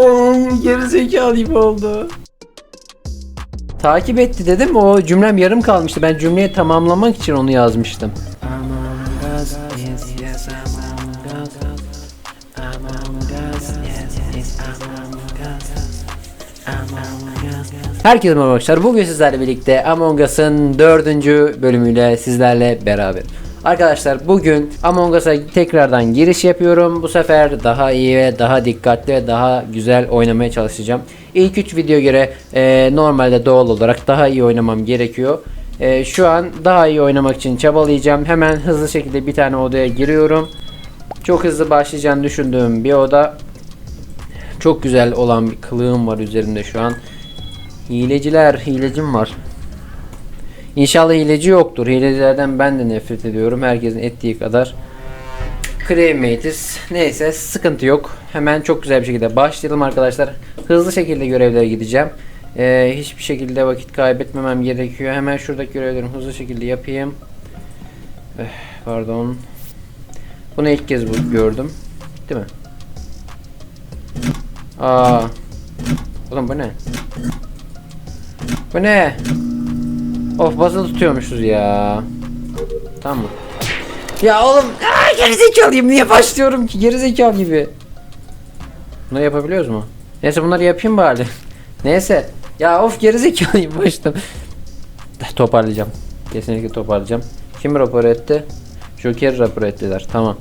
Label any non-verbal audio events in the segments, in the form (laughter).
Oğlum gerizekalı gibi oldu. Takip etti dedim o cümlem yarım kalmıştı. Ben cümleyi tamamlamak için onu yazmıştım. Herkese merhaba arkadaşlar. Bugün sizlerle birlikte Among Us'ın dördüncü bölümüyle sizlerle beraber. Arkadaşlar bugün Among Us'a tekrardan giriş yapıyorum. Bu sefer daha iyi ve daha dikkatli ve daha güzel oynamaya çalışacağım. İlk 3 video göre e, normalde doğal olarak daha iyi oynamam gerekiyor. E, şu an daha iyi oynamak için çabalayacağım. Hemen hızlı şekilde bir tane odaya giriyorum. Çok hızlı başlayacağını düşündüğüm bir oda. Çok güzel olan bir kılığım var üzerimde şu an. Hileciler, hilecim var. İnşallah hileci yoktur. Hilecilerden ben de nefret ediyorum. Herkesin ettiği kadar. Crewmate'iz. Neyse sıkıntı yok. Hemen çok güzel bir şekilde başlayalım arkadaşlar. Hızlı şekilde görevlere gideceğim. Ee, hiçbir şekilde vakit kaybetmemem gerekiyor. Hemen şuradaki görevlerimi hızlı şekilde yapayım. Eh, pardon. Bunu ilk kez bu gördüm. Değil mi? Aa. Oğlum bu ne? Bu ne? Of basılı tutuyormuşuz ya. Tamam? Ya oğlum aa, gerizekalıyım niye başlıyorum ki gerizekalı gibi. Bunları yapabiliyoruz mu? Neyse bunları yapayım bari. (laughs) Neyse. Ya of gerizekalıyım başladım. (laughs) Toparlayacağım. Kesinlikle toparlayacağım. Kim rapor etti? Joker rapor ettiler. Tamam.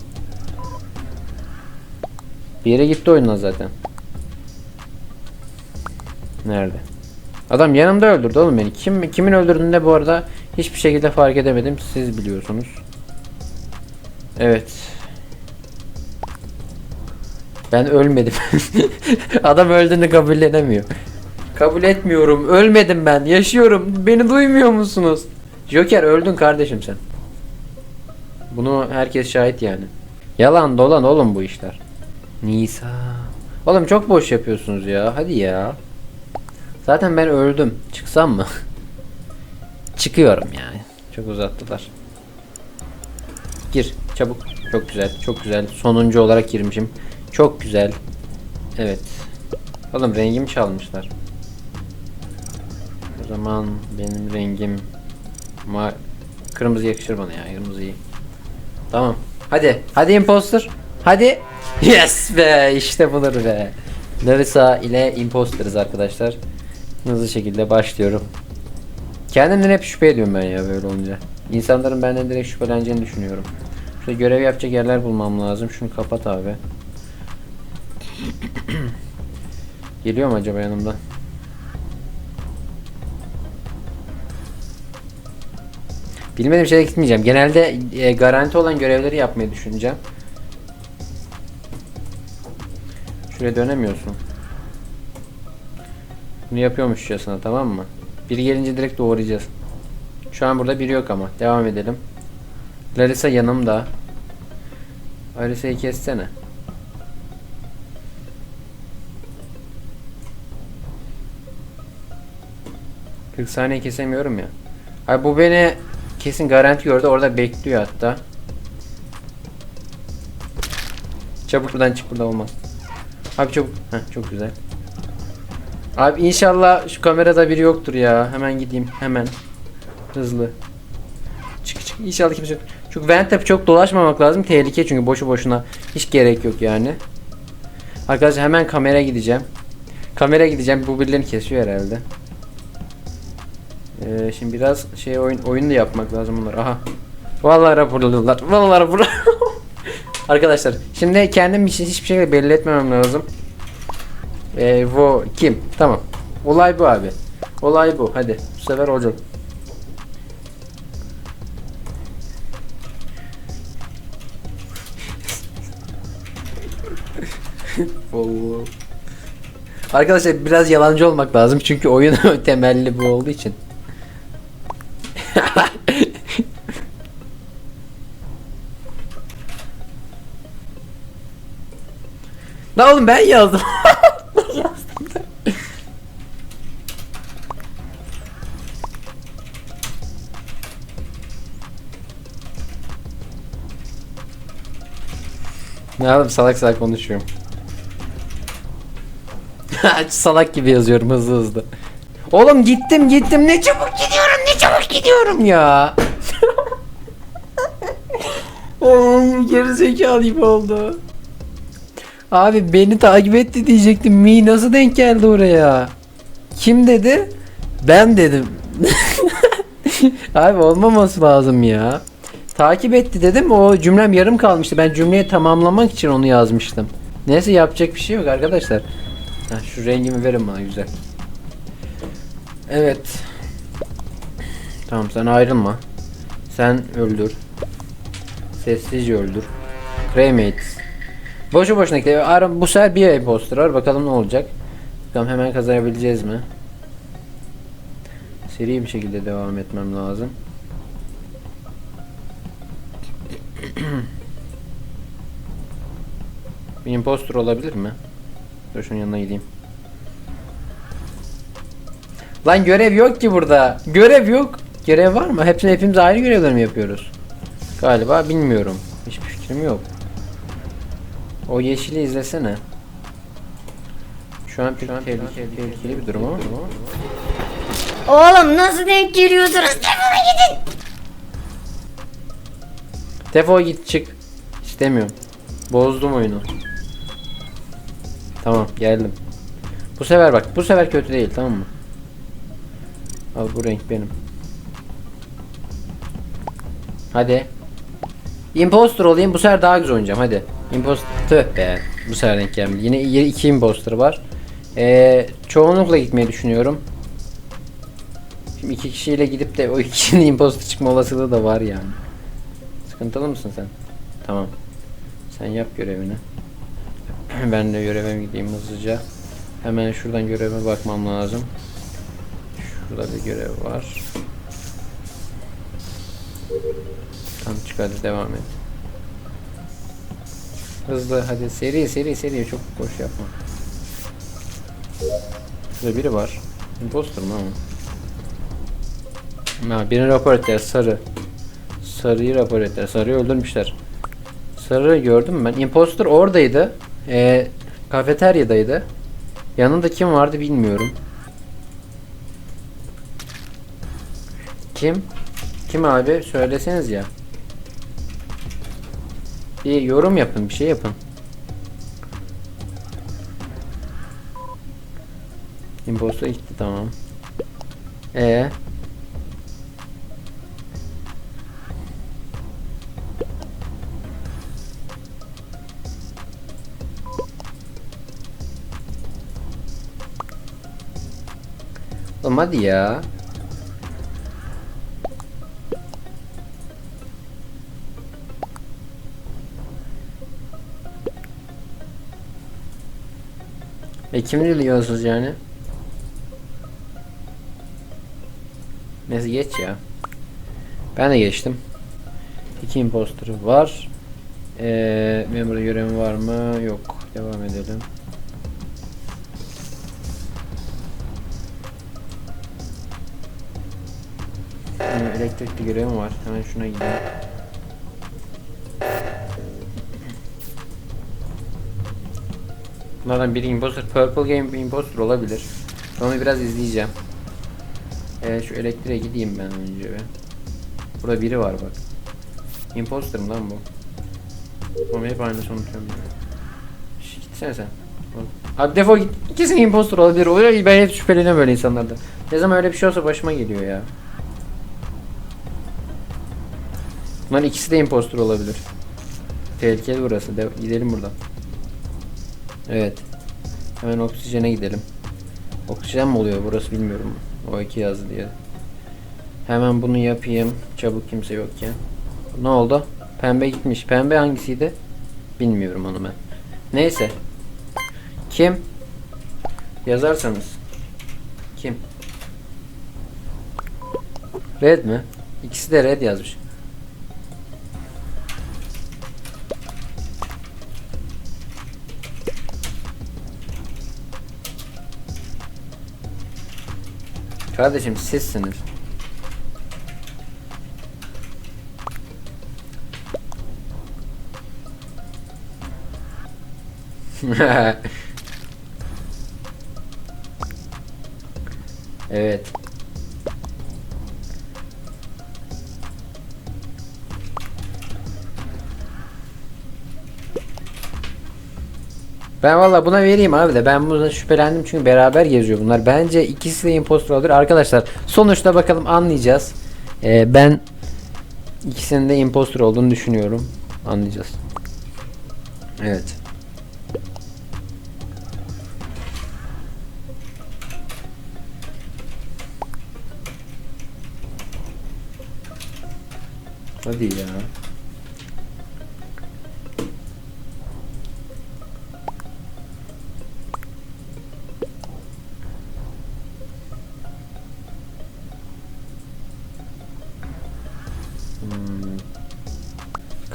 Bir yere gitti oyundan zaten. Nerede? Adam yanımda öldürdü oğlum beni. Kim kimin öldürdüğünü de bu arada hiçbir şekilde fark edemedim. Siz biliyorsunuz. Evet. Ben ölmedim. (laughs) Adam öldüğünü kabul edemiyor. Kabul etmiyorum. Ölmedim ben. Yaşıyorum. Beni duymuyor musunuz? Joker öldün kardeşim sen. Bunu herkes şahit yani. Yalan dolan oğlum bu işler. Nisa. Oğlum çok boş yapıyorsunuz ya. Hadi ya. Zaten ben öldüm. Çıksam mı? (laughs) Çıkıyorum yani. Çok uzattılar. Gir çabuk. Çok güzel. Çok güzel. Sonuncu olarak girmişim. Çok güzel. Evet. Oğlum rengimi çalmışlar. O zaman benim rengim ma kırmızı yakışır bana ya. Kırmızı iyi. Tamam. Hadi. Hadi imposter. Hadi. Yes be. işte budur be. Larissa ile imposterız arkadaşlar. Hızlı şekilde başlıyorum. Kendimden hep şüphe ediyorum ben ya böyle olunca. İnsanların benden direkt şüpheleneceğini düşünüyorum. Şurada görev yapacak yerler bulmam lazım. Şunu kapat abi. (clears throat) Geliyor mu acaba yanımda? Bilmediğim şeye gitmeyeceğim. Genelde e, garanti olan görevleri yapmayı düşüneceğim. Şuraya dönemiyorsun. Bunu yapıyormuşçasına tamam mı? Biri gelince direkt doğrayacağız. Şu an burada biri yok ama. Devam edelim. Larissa yanımda. Larissa'yı kessene. ...40 saniye kesemiyorum ya. Ay bu beni kesin garanti gördü. Orada bekliyor hatta. Çabuk buradan çık burada olmaz. Abi çabuk. Heh, çok güzel. Abi inşallah şu kamerada biri yoktur ya. Hemen gideyim. Hemen. Hızlı. Çık çık. İnşallah kimse yok. Çünkü vent çok dolaşmamak lazım. Tehlike çünkü boşu boşuna. Hiç gerek yok yani. Arkadaşlar hemen kameraya gideceğim. Kamera gideceğim. Bu birilerini kesiyor herhalde. Ee, şimdi biraz şey oyun oyun da yapmak lazım bunlar. Aha. Vallahi raporladılar. Vallahi rapor. (laughs) Arkadaşlar şimdi kendim için hiçbir şekilde belli etmemem lazım. Ee, bu kim? Tamam. Olay bu abi. Olay bu. Hadi. Bu sefer olacak. (laughs) Arkadaşlar biraz yalancı olmak lazım çünkü oyun (laughs) temelli bu olduğu için. (laughs) Lan oğlum ben yazdım. Ne yapayım salak salak konuşuyorum. (laughs) Salak gibi yazıyorum hızlı hızlı. Oğlum gittim gittim ne çabuk gidiyorum ne çabuk gidiyorum ya. (laughs) Oğlum geri zekalı gibi oldu. Abi beni takip etti diyecektim. Mi nasıl denk geldi oraya? Kim dedi? Ben dedim. (laughs) Abi olmaması lazım ya. Takip etti dedim. O cümlem yarım kalmıştı. Ben cümleyi tamamlamak için onu yazmıştım. Neyse yapacak bir şey yok arkadaşlar. Ha, şu rengimi verin bana güzel. Evet. Tamam sen ayrılma. Sen öldür. Sessizce öldür. Cremates. Boşu boşuna. Ara bu sefer bir imposter var. Bakalım ne olacak. Bakalım hemen kazanabileceğiz mi? Seri bir şekilde devam etmem lazım. Bir imposter olabilir mi? Dur şunun yanına gideyim. Lan görev yok ki burada. Görev yok. Görev var mı? Hepsini hepimiz ayrı görevler mi yapıyoruz? Galiba bilmiyorum. Hiçbir fikrim yok. O yeşili izlesene. Şu an pek tehlikeli, tehlikeli bir durum ama. Oğlum nasıl denk geliyordunuz? Defole gidin. Defol git çık. İstemiyorum. Bozdum oyunu. Tamam geldim. Bu sefer bak bu sefer kötü değil tamam mı? Al bu renk benim. Hadi. Imposter olayım bu sefer daha güzel oynayacağım hadi. Imposter be. Bu sefer denk gelmedi. Yine iki imposter var. Ee, çoğunlukla gitmeyi düşünüyorum. Şimdi iki kişiyle gidip de o iki kişinin imposter çıkma olasılığı da var yani. Sıkıntılı mısın sen? Tamam. Sen yap görevini. (clears throat) Ben de göreve gideyim hızlıca. Hemen şuradan göreve bakmam lazım. Şurada bir görev var. Tamam çık hadi devam et. Hızlı hadi seri seri seri çok boş yapma. Şurada biri var. Imposter mı ama? Ha, birini rapor ettiler sarı. Sarıyı rapor ettiler. Sarıyı öldürmüşler. Sarı gördüm ben. Imposter oradaydı. Ee, kafeteryadaydı. Yanında kim vardı bilmiyorum. Kim? Kim abi? Söyleseniz ya. Bir yorum yapın, bir şey yapın. Imposter gitti tamam. Ee. Hadi ya. E kim diyorsunuz yani? Neyse geç ya. Ben de geçtim. İki imposter var. Ee, benim burada görevim var mı? Yok. Devam edelim. Elektrikli görevim var. Hemen şuna gideyim. Bunlardan biri imposter. Purple Game imposter olabilir. Onu biraz izleyeceğim. Ee, şu elektriğe gideyim ben önce bir. Burada biri var bak. Imposter lan bu? Ama hep unutuyorum ya. Şş, gitsene sen. Abi defol git. Kesin imposter olabilir. Oluyor ben hep şüpheleniyorum böyle insanlardan. Ne zaman öyle bir şey olsa başıma geliyor ya. Bunların ikisi de imposter olabilir. Tehlikeli burası. De gidelim buradan. Evet. Hemen oksijene gidelim. Oksijen mi oluyor burası bilmiyorum. O iki yazdı diye. Hemen bunu yapayım. Çabuk kimse yokken. Ne oldu? Pembe gitmiş. Pembe hangisiydi? Bilmiyorum onu ben. Neyse. Kim? Yazarsanız. Kim? Red mi? İkisi de red yazmış. Kardeşim sizsiniz. (laughs) evet. Ben valla buna vereyim abi de ben buna şüphelendim çünkü beraber geziyor bunlar. Bence ikisi de impostor olur. Arkadaşlar sonuçta bakalım anlayacağız. Ee, ben ikisinin de impostor olduğunu düşünüyorum. Anlayacağız. Evet. Hadi ya.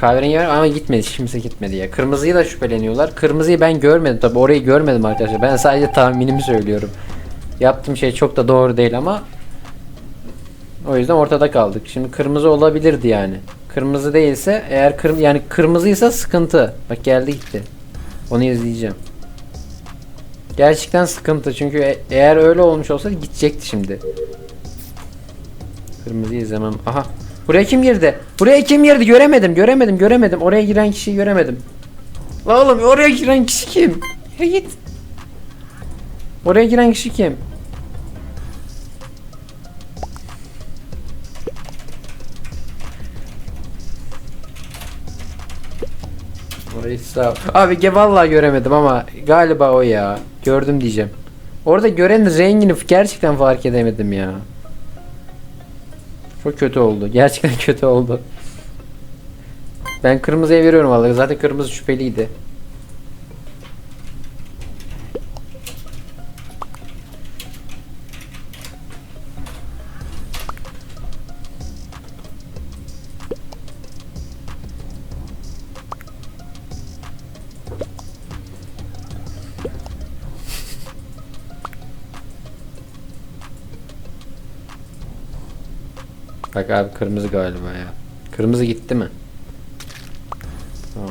Kahverengi var ama gitmedi. Kimse gitmedi ya. Kırmızıyı da şüpheleniyorlar. Kırmızıyı ben görmedim tabi. Orayı görmedim arkadaşlar. Ben sadece tahminimi söylüyorum. Yaptığım şey çok da doğru değil ama o yüzden ortada kaldık. Şimdi kırmızı olabilirdi yani. Kırmızı değilse eğer kırm yani kırmızıysa sıkıntı. Bak geldi gitti. Onu izleyeceğim. Gerçekten sıkıntı çünkü e- eğer öyle olmuş olsa gidecekti şimdi. Kırmızıyı izlemem. Aha. Buraya kim girdi? Buraya kim girdi? Göremedim, göremedim, göremedim. Oraya giren kişiyi göremedim. La oğlum oraya giren kişi kim? Yürü git. Oraya giren kişi kim? Orayı sağ Abi ge vallahi göremedim ama galiba o ya. Gördüm diyeceğim. Orada gören rengini gerçekten fark edemedim ya. Çok kötü oldu. Gerçekten (laughs) kötü oldu. Ben kırmızıya veriyorum vallahi. Zaten kırmızı şüpheliydi. Bak abi kırmızı galiba ya. Kırmızı gitti mi? Tamam.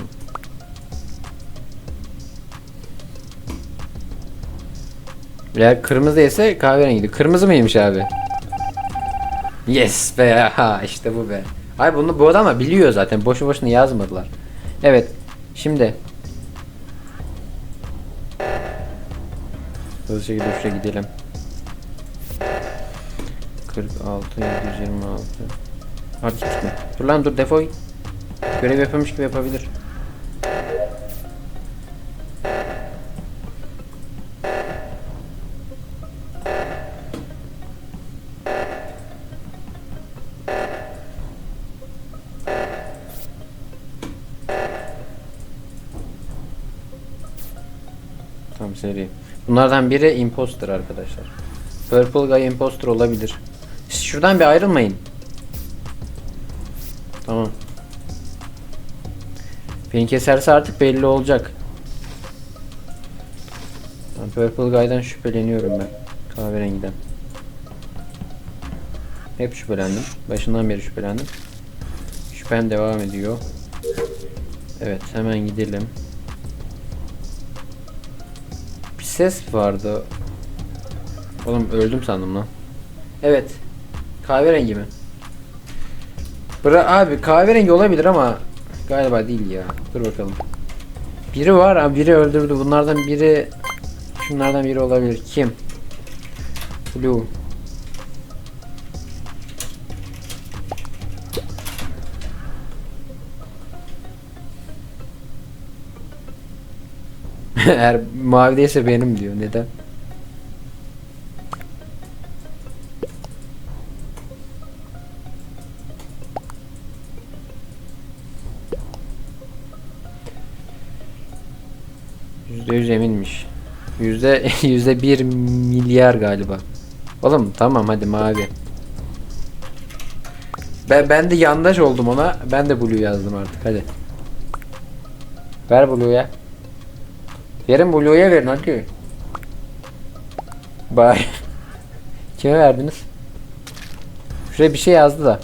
Eğer kırmızı ise kahverengi. Kırmızı mıymış abi? Yes be ha işte bu be. Ay bunu bu adam biliyor zaten. Boşu boşuna yazmadılar. Evet. Şimdi Hızlı şekilde şuraya gidelim. 46 726 Abi gitme. Dur lan dur defol. Görev yapıyormuş gibi yapabilir. Tam seri. Bunlardan biri imposter arkadaşlar. Purple Guy imposter olabilir. Şuradan bir ayrılmayın. Tamam. Beni keserse artık belli olacak. Ben Purple Guy'dan şüpheleniyorum ben. Kahverengiden. Hep şüphelendim. Başından beri şüphelendim. Şüphem devam ediyor. Evet hemen gidelim. Bir ses vardı. Oğlum öldüm sandım lan. Evet. Kahverengi mi? Bra abi kahverengi olabilir ama galiba değil ya. Dur bakalım. Biri var ama biri öldürdü. Bunlardan biri şunlardan biri olabilir. Kim? Blue. (laughs) Eğer mavi benim diyor. Neden? Yüzde yüzde bir milyar galiba. Oğlum tamam hadi mavi. Ben, ben de yandaş oldum ona. Ben de blue yazdım artık hadi. Ver blue'ya. Verin blue'ya verin hadi. Bay. (laughs) Kime verdiniz? Şuraya bir şey yazdı da.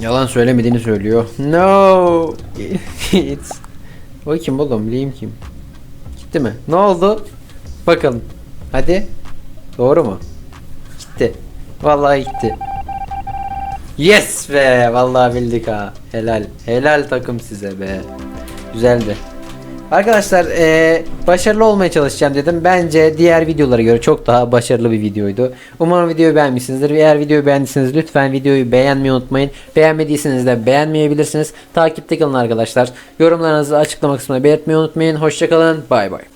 Yalan söylemediğini söylüyor. No. It's. O kim oğlum? Liam kim? Gitti mi? Ne oldu? Bakalım. Hadi. Doğru mu? Gitti. Vallahi gitti. Yes be! Vallahi bildik ha. Helal. Helal takım size be. Güzeldi. Arkadaşlar eee, başarılı olmaya çalışacağım dedim. Bence diğer videolara göre çok daha başarılı bir videoydu. Umarım videoyu beğenmişsinizdir. Eğer videoyu beğendiyseniz lütfen videoyu beğenmeyi unutmayın. Beğenmediyseniz de beğenmeyebilirsiniz. Takipte kalın arkadaşlar. Yorumlarınızı açıklama kısmına belirtmeyi unutmayın. Hoşçakalın. Bay bay.